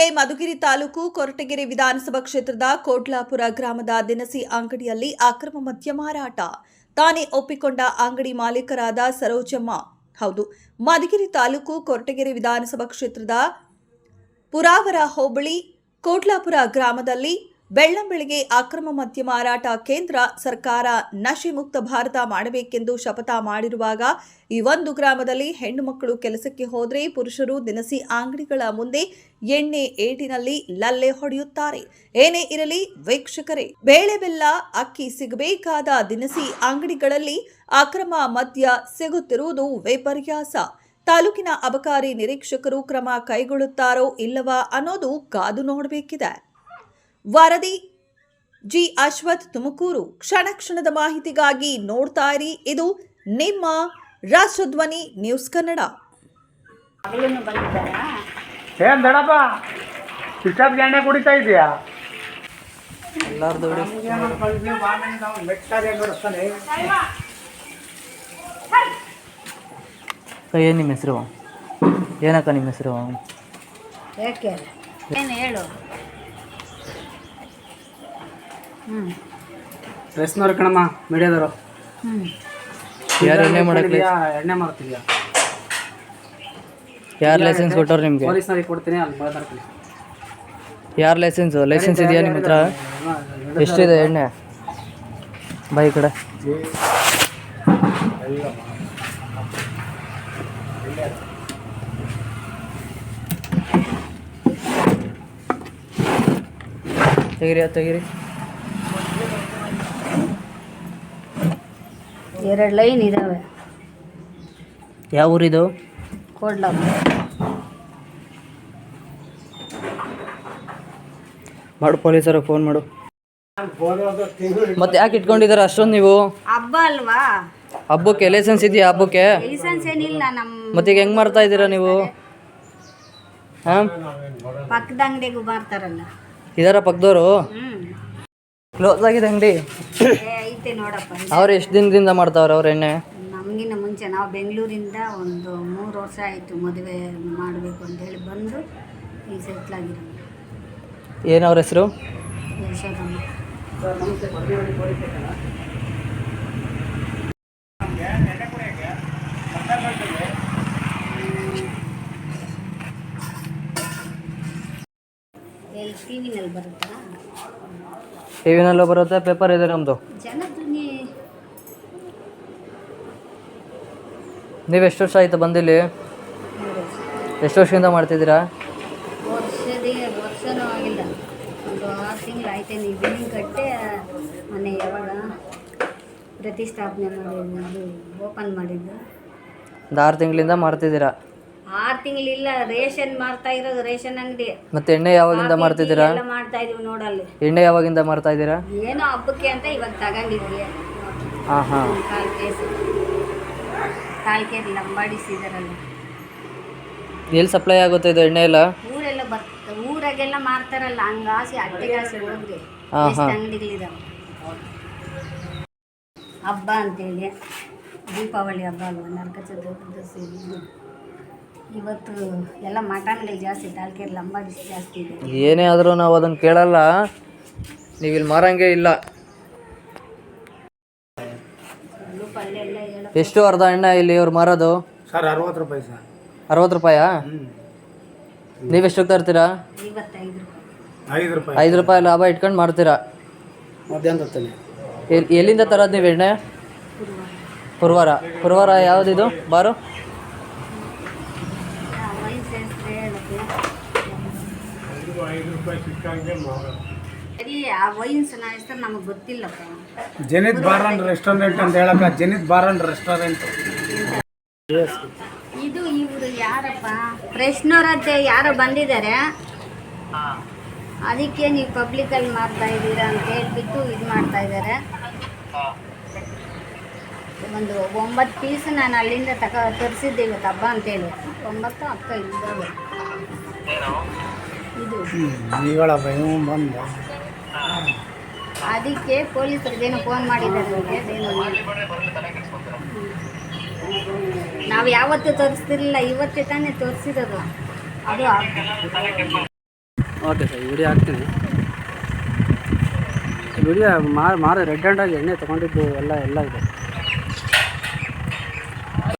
ಜಿಲ್ಲೆ ಮಧುಗಿರಿ ತಾಲೂಕು ಕೊರಟಗೆರೆ ವಿಧಾನಸಭಾ ಕ್ಷೇತ್ರದ ಕೋಡ್ಲಾಪುರ ಗ್ರಾಮದ ದಿನಸಿ ಅಂಗಡಿಯಲ್ಲಿ ಅಕ್ರಮ ಮದ್ಯ ಮಾರಾಟ. ತಾನೇ ಒಪ್ಪಿಕೊಂಡ ಅಂಗಡಿ ಮಾಲೀಕರಾದ ಸರೋಜಮ್ಮ. ಹೌದು, ಮಧುಗಿರಿ ತಾಲೂಕು ಕೊರಟಗೆರೆ ವಿಧಾನಸಭಾ ಕ್ಷೇತ್ರದ ಪುರಾವರ ಹೋಬಳಿ ಕೋಟ್ಲಾಪುರ ಗ್ರಾಮದಲ್ಲಿ ಬೆಳ್ಳಂಬೆಳಗ್ಗೆ ಅಕ್ರಮ ಮದ್ಯ ಮಾರಾಟ ಕೇಂದ್ರ ಸರ್ಕಾರ ನಶೆ ಮುಕ್ತ ಭಾರತ ಮಾಡಬೇಕೆಂದು ಶಪಥ ಮಾಡಿರುವಾಗ ಈ ಒಂದು ಗ್ರಾಮದಲ್ಲಿ ಹೆಣ್ಣು ಮಕ್ಕಳು ಕೆಲಸಕ್ಕೆ ಹೋದರೆ ಪುರುಷರು ದಿನಸಿ ಅಂಗಡಿಗಳ ಮುಂದೆ ಎಣ್ಣೆ ಏಟಿನಲ್ಲಿ ಲಲ್ಲೆ ಹೊಡೆಯುತ್ತಾರೆ. ಏನೇ ಇರಲಿ ವೀಕ್ಷಕರೇ, ಬೇಳೆ ಬೆಲ್ಲ ಅಕ್ಕಿ ಸಿಗಬೇಕಾದ ದಿನಸಿ ಅಂಗಡಿಗಳಲ್ಲಿ ಅಕ್ರಮ ಮದ್ಯ ಸಿಗುತ್ತಿರುವುದು ವಿಪರ್ಯಾಸ. ತಾಲೂಕಿನ ಅಬಕಾರಿ ನಿರೀಕ್ಷಕರು ಕ್ರಮ ಕೈಗೊಳ್ಳುತ್ತಾರೋ ಇಲ್ಲವಾ ಅನ್ನೋದು ಕಾದು ನೋಡಬೇಕಿದೆ. ವರದಿ. ಜಿ. ಅಶ್ವಥ್ ತುಮಕೂರು. ಕ್ಷಣ ಕ್ಷಣದ ಮಾಹಿತಿಗಾಗಿ ನೋಡ್ತಾ ಇರಿ. ಇದು ನಿಮ್ಮ ರಾಷ್ಟ್ರಧ್ವನಿ ನ್ಯೂಸ್ ಕನ್ನಡ. ಏನ್ ದಡಪ್ಪ ಇಷ್ಟೊತ್ತಿಗೆ ಎಣ್ಣೆ ಕುಡಿತಾ ಇದೆಯಾ? ಏನು ನಿಮ್ಮ ಹೆಸರು? ಏನಕ್ಕ ನಿಮ್ಮ ಹೆಸರು? ಯಾಕೆ? ಏನು ಹೇಳು? ಹ್ಞೂ ಡ್ರೆಸ್ನವ್ರು ಕಣಮ್ಮ ಮೀಡಿಯಾದವರು. ಹ್ಞೂ ಯಾರು ಎಣ್ಣೆ ಮಾಡಕ್ಕೆ ಎಣ್ಣೆ ಮಾಡ್ತಿದ್ಯಾ ಯಾರು ಲೈಸೆನ್ಸ್ ಕೊಟ್ಟವ್ರು ನಿಮಗೆ? ಪೊಲೀಸ್ನವ್ರಿಗೆ ಕೊಡ್ತೀನಿ ಅಲ್ಲಿ ಮಾತಾಡ್ತೀನಿ. ಯಾರು ಲೈಸೆನ್ಸ್ ಲೈಸೆನ್ಸ್ ಇದೆಯಾ ನಿಮ್ಮ ಹತ್ರ? ಎಷ್ಟಿದೆ ಎಣ್ಣೆ? ಬೈ ಕಡೆ. ತೆಗಿರಿ ತೆಗಿರಿ. ಎರಡು ಲೈನ್ ಇದ್ದಾವೆ ಯಾವ ಊರಿದು ಮಾಡು ಪೊಲೀಸರು ಫೋನ್ ಮಾಡು. ಮತ್ತೆ ಯಾಕೆ ಇಟ್ಕೊಂಡಿದ್ದಾರೆ ಅಷ್ಟೊಂದು ನೀವು? ಹಬ್ಬ ಅಲ್ವಾ? ಹಬ್ಬಕ್ಕೆ ಲೈಸೆನ್ಸ್ ಇದೆಯಾ ಹಬ್ಬಕ್ಕೆ? ಲೈಸೆನ್ಸ್ ಏನಿಲ್ಲ ನಮ್ಮ ಮತ್ತೆ ಈಗ ಹೆಂಗ್ ಮಾಡ್ತಾ ಇದ್ದೀರಾ ನೀವು? ಹಾಂ? ಪಕ್ಕದ ಅಂಗಡಿಗೂ ಮಾರ್ತಾರಲ್ಲ ಇದಾರ ಪಕ್ಕದವರು? ಕ್ಲೋಸ್ ಆಗಿದೆ ಅಂಗಡಿ. ಐತೆ ನೋಡಪ್ಪ. ಅವ್ರು ಎಷ್ಟು ದಿನದಿಂದ ಮಾಡ್ತಾವ್ರೆ ಅವ್ರ ಎಣ್ಣೆ? ನಮಗಿನ್ನ ಮುಂಚೆ ನಾವು ಬೆಂಗಳೂರಿಂದ ಒಂದು ಮೂರು ವರ್ಷ ಆಯಿತು ಮದುವೆ ಮಾಡಬೇಕು ಅಂತ ಹೇಳಿ ಬಂದು ಈಗ ಸೆಟ್ಲ್ ಆಗಿರೋ ಏನು ಅವ್ರ ಹೆಸರು? ಯಶೋದಮ್ಮ ಎಲ್ಲಿ ಟಿ ವಿನಲ್ಲಿ ಬರುತ್ತಾ? ಟಿ ವಿನಲ್ಲೂ ಬರುತ್ತೆ? ಪೇಪರ್ ಇದೆ ನಮ್ಮದು ನೀವು ಎಷ್ಟು ವರ್ಷ ಆಯಿತು ಬಂದಿಲ್ಲಿ? ಎಷ್ಟು ವರ್ಷದಿಂದ ಮಾಡ್ತಿದ್ದೀರಾ? ಮನೆ ಯಾವಾಗ ಪ್ರತಿಷ್ಠಾಪನೆ ಮಾಡಿದ್ದು ಓಪನ್ ಮಾಡಿದ್ದು. ಒಂದು ಆರು ತಿಂಗಳಿಂದ ಮಾಡ್ತಿದ್ದೀರಾ? ಆರು ತಿಂಗಳಿಲ್ಲ ರೇಷನ್ ಮಾರ್ತಾ ಇರೋದು ರೇಷನ್ ಅಂಗಡಿ. ಮತ್ತೆ ಎಣ್ಣೆ ಯಾವಾಗಿಂದ ಮಾಡ್ತಿದ್ದೀರಾ ಎಲ್ಲ ಮಾಡ್ತಾ ಇದೀವಿ ನೋಡಲ್ಲಿ. ಎಣ್ಣೆ ಯಾವಾಗಿಂದ ಮಾಡ್ತಾ ಇದ್ದೀರಾ ಏನೋ ಹಬ್ಬಕ್ಕೆ ಅಂತ ಇವಾಗ ತಗೊಂಡಿದ್ವಿ. ಹಾಂ ಹಾಂ. ಕಾಲು ಕೇಸ್. ಕಾಲು ಕೇಸ್ ಲಂಬಾಡಿಸಿದಾರಲ್ಲ. ಎಲ್ಲಿ ಸಪ್ಲೈ ಆಗುತ್ತೆ ಇದು ಎಣ್ಣೆ ಎಲ್ಲ? ಊರೆಲ್ಲ ಬರ್ತ ಊರಾಗೆಲ್ಲ ಮಾರ್ತಾರಲ್ಲ ಹಂಗಾಸಿ ಅಟ್ಟೆಗಾಸಿ ಹೋಗ್ರಿ ಹಾ, ಎಷ್ಟು ಹಾ. ಅಂಗಡಿಗಳಿದಾವೆ? ಹಬ್ಬ ಅಂತೇಳಿ. ದೀಪಾವಳಿ ಹಬ್ಬ ಅಲ್ವಾ? ನರಕ ಚತುರ್ದಶಿ. ಇದು. ಇವತ್ತು ಎಲ್ಲ ಮಟನ್ಗಳು ಜಾಸ್ತಿ ತಾಲ್ಕೇರಿ ಲಂಬಾಡಿಸಿ ಜಾಸ್ತಿ ಇದೆ. ಏನೇ ಆದರೂ ನಾವು ಅದನ್ನು ಕೇಳಲ್ಲ. ನೀವು ಇಲ್ಲಿ ಮಾರಂಗೆ ಇಲ್ಲ. ಅಲ್ಲೂ ಪಲ್ಯ ಎಲ್ಲ ಹೇಳೋ ಎಷ್ಟು ಅರ್ಧ ಎಣ್ಣೆ ಇಲ್ಲಿ ಇವ್ರು ಮಾರೋದು? ಸರ್ ಅರವತ್ತು ರೂಪಾಯಿ ಸರ್. ಅರವತ್ತು ರೂಪಾಯಾ? ನೀವೆಷ್ಟಕ್ಕೆ ತರ್ತೀರಾ ಐವತ್ತೈದು ರೂಪಾಯಿ. ಐದು ರೂಪಾಯಿ. ಐದು ರೂಪಾಯಿ ಲಾಭ ಇಟ್ಕೊಂಡು ಮಾಡ್ತೀರಾ? ಮಧ್ಯಾಹ್ನ ತರ್ತೀನಿ ಎಲ್- ಎಲ್ಲಿಂದ ತರೋದು ನೀವು ಎಣ್ಣೆ? ಪುರ್ವಾರ ಪುರ್ವಾರ ಯಾವುದಿದು? ಬಾರು? ಸರಿ ಆ ವೈನ್ಸ್ ನಾ ಹೆಸರು ನಮಗೆ ಗೊತ್ತಿಲ್ಲಪ್ಪ. ಜನಿತ್ ಬಾರ್ ಅಂಡ್ ರೆಸ್ಟೋರೆಂಟ್ ಅಂತ ಹೇಳಕ್ಕ ಜನಿತ್ ಬಾರ್ ಅಂಡ್ ರೆಸ್ಟೋರೆಂಟ್ ಇದು ಇವರು ಯಾರಪ್ಪ? ಪ್ರಶ್ನೋರದ್ದೆ ಯಾರೋ ಬಂದಿದ್ದಾರೆ. ಅದಕ್ಕೆ ನೀವು ಪಬ್ಲಿಕಲ್ಲಿ ಮಾಡ್ತಾ ಇದ್ದೀರಾ ಅಂತ ಹೇಳ್ಬಿಟ್ಟು ಇದು ಮಾಡ್ತಾ ಇದ್ದಾರೆ. ಒಂದು ಒಂಬತ್ತು ಪೀಸ್ ನಾನು ಅಲ್ಲಿಂದ ತಕ ತರಿಸಿದ್ದೆ ಇವತ್ತು ಹಬ್ಬ ಅಂತೇಳಿ ಒಂಬತ್ತು ಅಕ್ಕ ಇದ್ದಾವೆ ಇದು ಈಗಳಪ್ಪ ಭಯ ಬಂದ. ಅದಕ್ಕೆ ಪೊಲೀಸರಿಗೇನೋ ಫೋನ್ ಮಾಡಿದ್ದಾರೆ ನಾವು ಯಾವತ್ತೂ ತೋರಿಸ್ತಿರ್ಲಿಲ್ಲ ಇವತ್ತೇ ತಾನೇ ತೋರಿಸಿರೋದು. ಅದು ಓಕೆ ಸರ್ ವಿಡಿಯೋ ಹಾಕ್ತೀನಿ. ವಿಡಿಯೋ ಮಾರು ಮಾರು ರೆಡ್ ಹ್ಯಾಂಡಾಗಿ ಎಣ್ಣೆ ತೊಗೊಂಡಿದ್ದು ಎಲ್ಲ ಎಲ್ಲ ಇದೆ.